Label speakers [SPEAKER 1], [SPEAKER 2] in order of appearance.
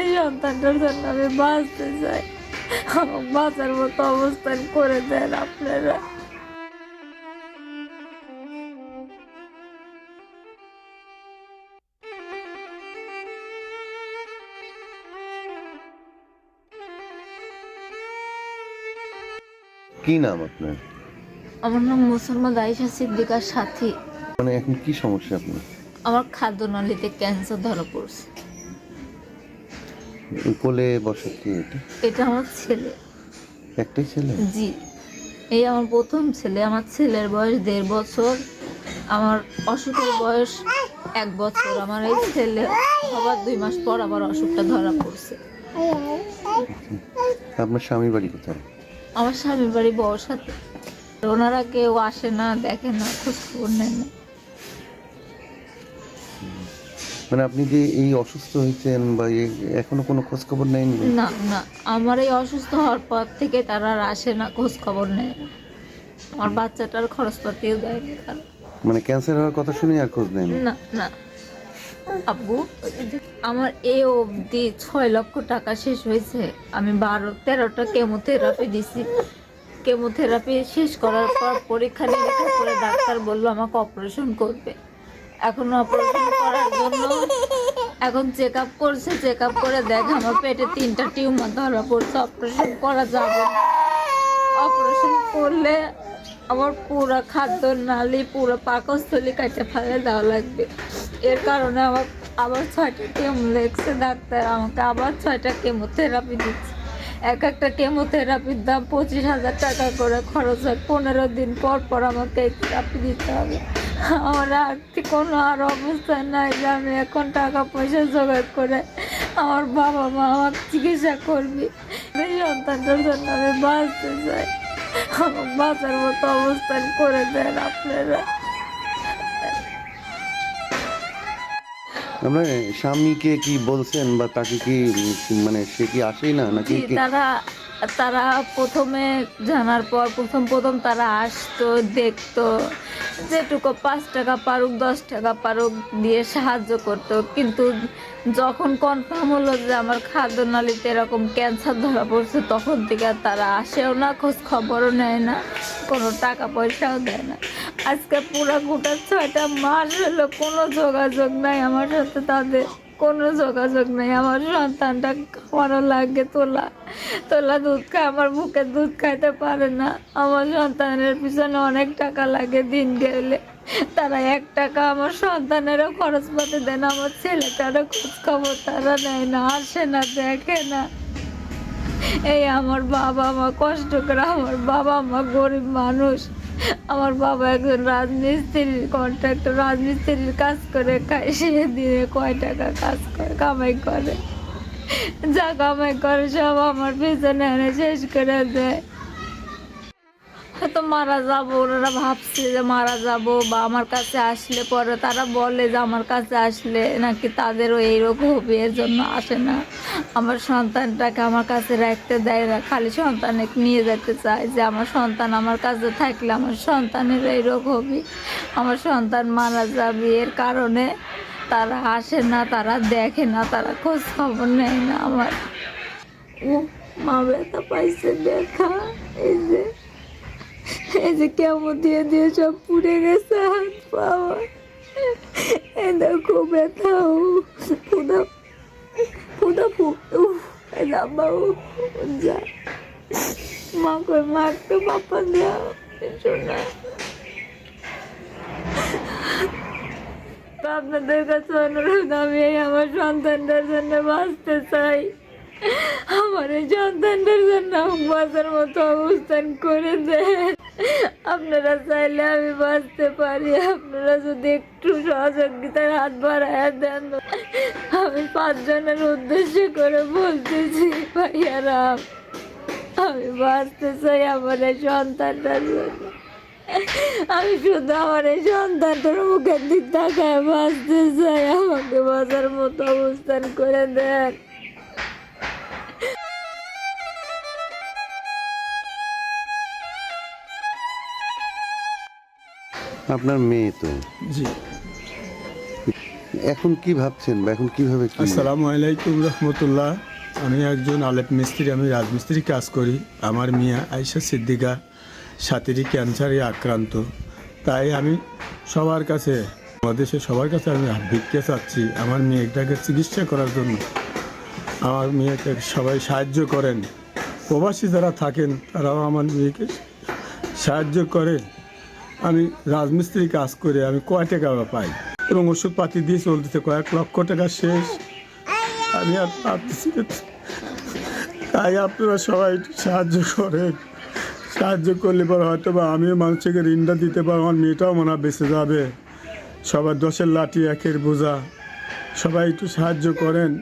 [SPEAKER 1] এই সন্তানটার জন্য আমি বাঁচতে চাই। আমার বাঁচার মতো অবস্থান করে দেন আপনারা।
[SPEAKER 2] কি নাম আপনার?
[SPEAKER 1] আমার নাম মুসলমান আয়েশা সিদ্দিকার সাথী।
[SPEAKER 2] মানে এখন কি সমস্যা আপনার?
[SPEAKER 1] আমার খাদ্য খাদ্যনালীতে ক্যান্সার ধরা পড়ছে।
[SPEAKER 2] কোলে বসে কি এটা?
[SPEAKER 1] এটা আমার ছেলে।
[SPEAKER 2] একটাই ছেলে?
[SPEAKER 1] জি। এই আমার প্রথম ছেলে। আমার ছেলের বয়স দেড় বছর। আমার অসুখের বয়স এক বছর। আমার এই ছেলে হবার দুই মাস পর আবার অসুখটা ধরা পড়ছে।
[SPEAKER 2] আপনার স্বামীর বাড়ি কোথায়?
[SPEAKER 1] আমার স্বামীর বাড়ি বউর সাথে। ওনারা কেউ আসে না দেখে না খোঁজ খবর নেয় না।
[SPEAKER 2] মানে আপনি যে এই অসুস্থ হয়েছেন বা এ- এখনও কোনো খোঁজ খবর নেয়নি?
[SPEAKER 1] না না। আমার এই অসুস্থ হওয়ার পর থেকে তারা আর আসে না খোঁজ খবর নেয়। আমার বাচ্চাটার খরচপাতিও তারা।
[SPEAKER 2] মানে ক্যান্সার হওয়ার কথা শুনে আর খোঁজ নেয়নি?
[SPEAKER 1] না না। আব্বু আমার এই অবধি ছয় লক্ষ টাকা শেষ হয়েছে। আমি বারো তেরোটা কেমোথেরাপি দিছি। কেমোথেরাপি শেষ করার পর পরীক্ষা নিরীক্ষা করে ডাক্তার বলল আমাকে অপারেশন করবে। এখন অপারেশন করার জন্য। এখন চেক আপ করছে চেক আপ করে দেখ আমার পেটে তিনটা টিউমার ধরা পড়ছে অপারেশন করা যাবে অপারেশন করলে আমার পুরো খাদ্য নালি, পুরো পাকস্থলী কাটে ফেলে দেওয়া লাগবে। এর কারণে আমার আবার ছয়টা কেমো লেগছে, ডাক্তার আমাকে আবার ছয়টা কেমোথেরাপি দিচ্ছে। এক একটা কেমোথেরাপির দাম পঁচিশ হাজার টাকা করে খরচ হয়। পনেরো দিন পর পর আমাকে থেরাপি দিতে হবে। আমার আর্থিক কোনো আর অবস্থা নাই যে আমি এখন টাকা পয়সা জোগাড় করে আমার বাবা মা আমার চিকিৎসা করবি। এই সন্তানটার জন্য আমি বাঁচতে চাই। আমার বাঁচার মতো অবস্থান করে দেন আপনারা।
[SPEAKER 2] আপনার স্বামীকে কি বলছেন বা তাকে কি মানে সে কি আসেই না নাকি
[SPEAKER 1] তারা তারা প্রথমে জানার পর প্রথম প্রথম তারা আসতো, দেখতো, যেটুকু পাঁচ টাকা পারুক, দশ টাকা পারুক দিয়ে সাহায্য করতো। কিন্তু যখন কনফার্ম হলো যে আমার খাদ্য খাদ্যনালীতে এরকম ক্যান্সার ধরা পড়ছে, তখন থেকে তারা আসেও না, খোঁজ খবরও নেয় না, কোনো টাকা পয়সাও দেয় না। আজকে পুরো গোটা ছয়টা মাস হলো কোনো যোগাযোগ নাই আমার সাথে তাদের। কোনো যোগাযোগ নেই। আমার সন্তানটা খাওয়ানো লাগে তোলা। তোলা দুধ খায়, আমার মুখে দুধ খাইতে পারে না। আমার সন্তানের পিছনে অনেক টাকা লাগে দিন গেলে। তারা এক টাকা আমার সন্তানেরও খরচ পাতে দেয় না, আমার ছেলেটারও খোঁজ খবর তারা নেয় না, আসে না, দেখে না। এই আমার বাবা মা কষ্ট করে, আমার বাবা মা গরিব মানুষ। আমার বাবা একজন রাজমিস্ত্রির কন্ট্রাক্টর রাজমিস্ত্রির কাজ করে, খায়, সে দিনে কয় টাকা কাজ করে, কামাই করে। যা কামাই করে, সব আমার পিছনে শেষ করে দেয়। হয়তো মারা যাব, ওনারা ভাবছে যে মারা যাব বা আমার কাছে আসলে পরে তারা বলে যে আমার কাছে আসলে নাকি তাদেরও এই রোগ হবে, এর জন্য আসে না। আমার সন্তানটাকে আমার কাছে রাখতে দেয় না, খালি সন্তানকে নিয়ে যেতে চায় যে আমার সন্তান আমার কাছে থাকলে আমার সন্তানের এই রোগ হবে। আমার সন্তান মারা যাবে, এর কারণে তারা আসে না, তারা দেখে না, তারা খোঁজ খবর নেয় না আমার। ও মা ব্যথা পাইছে, দেখা, এই যে। এই যে কেমন দিয়ে দিয়ে সব পুড়ে গেছে, হাত পাওয়া এই দেখো ব্যথা ফুদা ফুদা ফু ও যা। মা কই, মা একটু বাপা দেওয়া শোনা। তো আপনাদের কাছে অনুরোধ, আমি আমার সন্তানটার জন্য বাঁচতে চাই। আমার এই সন্তানটার জন্য বাঁচার মতো অবস্থান করে দেন। আপনারা চাইলে আমি বাঁচতে পারি, আপনারা যদি একটু সহযোগিতার হাত বাড়ায় দেন। আমি পাঁচজনের উদ্দেশ্য করে বলতেছি, ভাইয়ারা, আমি বাঁচতে চাই আমার এই সন্তানটার জন্য। আমি শুধু আমার এই সন্তানটার মুখের দিক তাকায় বাঁচতে চাই, আমাকে বাঁচার মতো অবস্থান করে দেন।
[SPEAKER 2] আপনার মেয়ে তো।
[SPEAKER 3] জি।
[SPEAKER 2] এখন কি ভাবছেন বা এখন কীভাবে
[SPEAKER 3] আসসালামু আলাইকুম রহমতুল্লাহ। আমি একজন আলেপ মিস্ত্রি আমি রাজমিস্ত্রি কাজ করি। আমার মিয়া আয়সা সিদ্দিকা সাতেরি ক্যান্সারে আক্রান্ত। তাই আমি সবার কাছে দেশে সবার কাছে আমি ভিক্ষা চাচ্ছি আমার মেয়েটাকে চিকিৎসা করার জন্য। আমার মেয়েকে সবাই সাহায্য করেন। প্রবাসী যারা থাকেন তারাও আমার মেয়েকে সাহায্য করেন আমি রাজমিস্ত্রি কাজ করে আমি কয় টাকা পাই? এবং ওষুধপাতি দিয়ে চলতেছে কয়েক লক্ষ টাকা শেষ। আমি আর পারতেছি তাই আপনারা সবাই সাহায্য করেন। সাহায্য করলে পরে হয়তো বা আমিও মানুষকে ঋণটা দিতে পারব, আমার মেয়েটাও মনে বেঁচে যাবে। সবার দশের লাঠি একের বোঝা। সবাই একটু সাহায্য করেন।